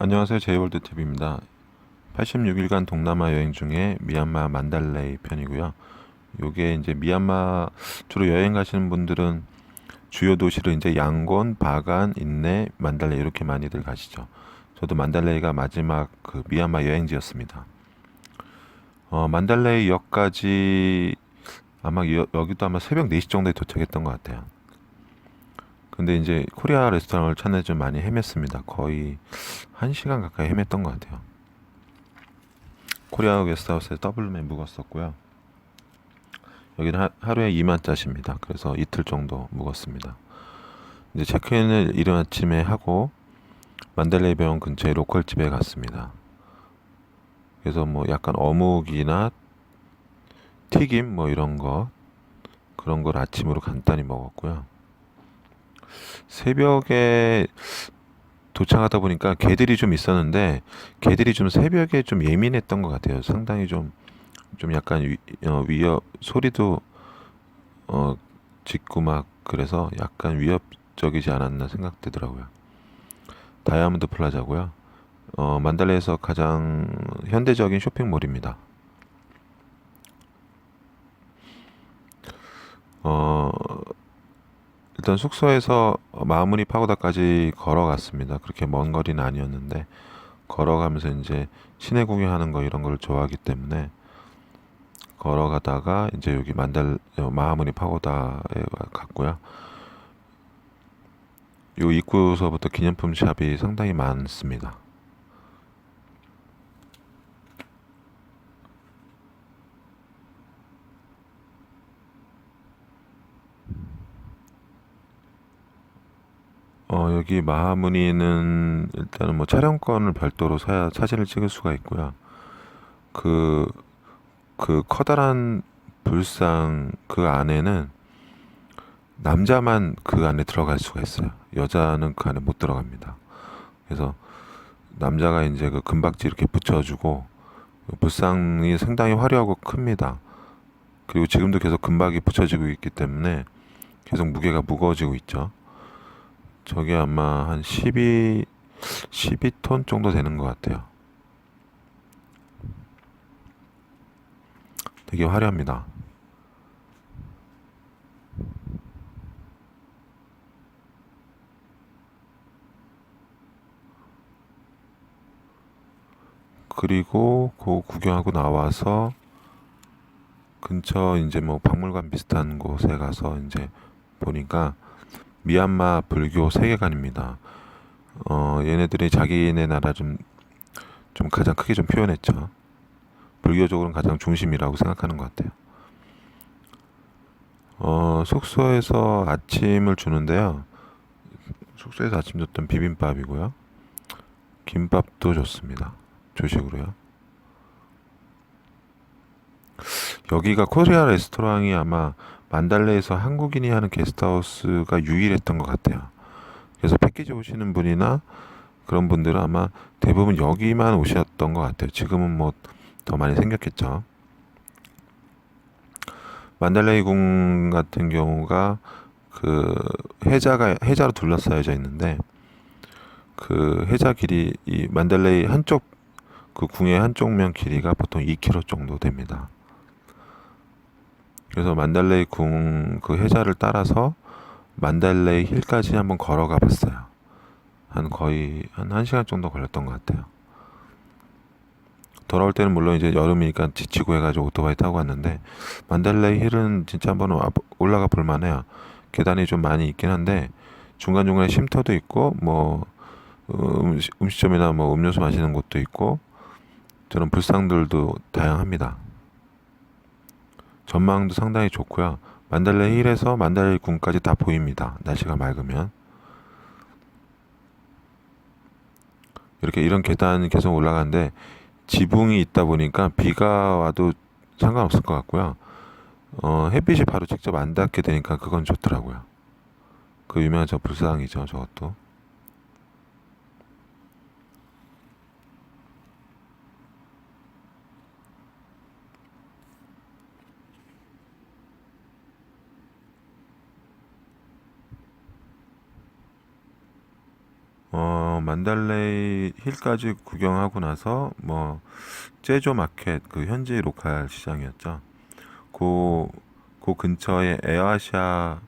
안녕하세요. 제이월드 TV입니다. 86일간 동남아 여행 중에 미얀마 만달레이 편이고요. 요게 이제 미얀마 주로 여행 가시는 분들은 주요 도시를 이제 양곤, 바간, 인내, 만달레이 이렇게 많이들 가시죠. 저도 만달레이가 마지막 그 미얀마 여행지였습니다. 어, 만달레이 역까지 아마 여, 여기도 아마 새벽 4시 정도에 도착했던 것 같아요. 근데 이제 코리아 레스토랑을 찾는 좀 많이 헤맸습니다. 거의 한 시간 가까이 헤맸던 것 같아요. 코리아 게스트하우스에 더블룸에 묵었었고요. 여기는 하, 하루에 2만 짜십니다. 그래서 이틀 정도 묵었습니다. 이제 체크인을 이른 아침에 하고 만달레이 병원 근처의 로컬 집에 갔습니다. 그래서 뭐 약간 어묵이나 튀김 뭐 이런 거 그런 걸 아침으로 간단히 먹었고요. 새벽에 도착하다 보니까 개들이 좀 있었는데 개들이 좀 새벽에 좀 예민했던 것 같아요. 상당히 좀좀 약간 위, 어, 위협 소리도 어 짖고 막 그래서 약간 위협적이지 않았나 생각되더라고요. 다이아몬드 플라자고요. 어 만달레에서 가장 현대적인 쇼핑몰입니다. 어 일단 숙소에서 마무리 파고다까지 걸어갔습니다. 그렇게 먼 거리는 아니었는데 걸어가면서 이제 시내 구경하는 거 이런 걸 좋아하기 때문에 걸어가다가 이제 여기 만달 어, 마하무니 파고다에 갔고요. 요 입구서부터 기념품 샵이 상당히 많습니다. 어, 여기 마하무니는 일단은 뭐 촬영권을 별도로 사야 사진을 찍을 수가 있고요. 그, 그 커다란 불상 그 안에는 남자만 그 안에 들어갈 수가 있어요. 여자는 그 안에 못 들어갑니다. 그래서 남자가 이제 그 금박지 이렇게 붙여주고 그 불상이 상당히 화려하고 큽니다. 그리고 지금도 계속 금박이 붙여지고 있기 때문에 계속 무게가 무거워지고 있죠. 저게 아마 한 12, 12톤 정도 되는 것 같아요. 되게 화려합니다. 그리고 그 구경하고 나와서 근처 이제 뭐 박물관 비슷한 곳에 가서 이제 보니까 미얀마 불교 세계관입니다. 어, 얘네들이 자기네 나라 좀, 좀 가장 크게 좀 표현했죠. 불교적으로는 가장 중심이라고 생각하는 것 같아요. 어, 숙소에서 아침을 주는데요. 숙소에서 아침 줬던 비빔밥이고요. 김밥도 좋습니다. 조식으로요. 여기가 코리아 레스토랑이 아마 만달레에서 한국인이 하는 게스트하우스가 유일했던 것 같아요. 그래서 패키지 오시는 분이나 그런 분들은 아마 대부분 여기만 오셨던 것 같아요. 지금은 뭐 더 많이 생겼겠죠. 만달레이 궁 같은 경우가 그 해자가 해자로 둘러싸여져 있는데 그 해자 길이 이 만달레이 한쪽 그 궁의 한쪽 면 길이가 보통 2km 정도 됩니다. 그래서 만달레이 궁 그 해자를 따라서 만달레이 힐까지 한번 걸어가 봤어요. 한 거의 한 1시간 정도 걸렸던 것 같아요. 돌아올 때는 물론 이제 여름이니까 지치고 해가지고 오토바이 타고 왔는데 만달레이 힐은 진짜 한번 와- 올라가 볼 만해요. 계단이 좀 많이 있긴 한데 중간중간에 쉼터도 있고 뭐 음, 음식점이나 뭐 음료수 마시는 곳도 있고 저런 불상들도 다양합니다. 전망도 상당히 좋고요. 만달레이 힐에서 만달레이 궁까지 다 보입니다. 날씨가 맑으면. 이렇게 이런 계단 계속 올라가는데 지붕이 있다 보니까 비가 와도 상관없을 것 같고요. 어, 햇빛이 바로 직접 안 닿게 되니까 그건 좋더라고요. 그 유명한 저 불상이죠, 저것도. 어, 어, 만달레이 힐까지 구경하고 나서 뭐 제조 마켓 그 현지 로컬 시장이었죠. 그, 그 근처에 에어아시아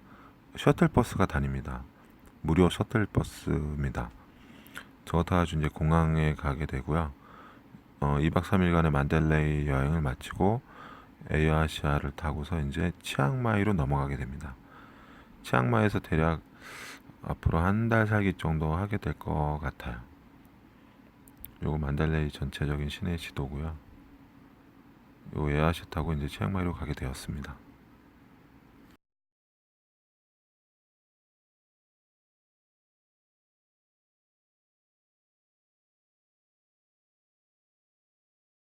셔틀버스가 다닙니다. 무료 셔틀버스입니다. 저거 타가지고 이제 공항에 가게 되고요. 어, 2박 3일간의 만델레이 여행을 마치고 에어아시아를 타고서 이제 치앙마이로 넘어가게 됩니다. 치앙마이에서 대략 앞으로 한 달 살기 정도 하게 될 것 같아요. 요거 만달레이 전체적인 시내 지도고요. 요 에어아시아 타고 이제 치앙마이로 가게 되었습니다.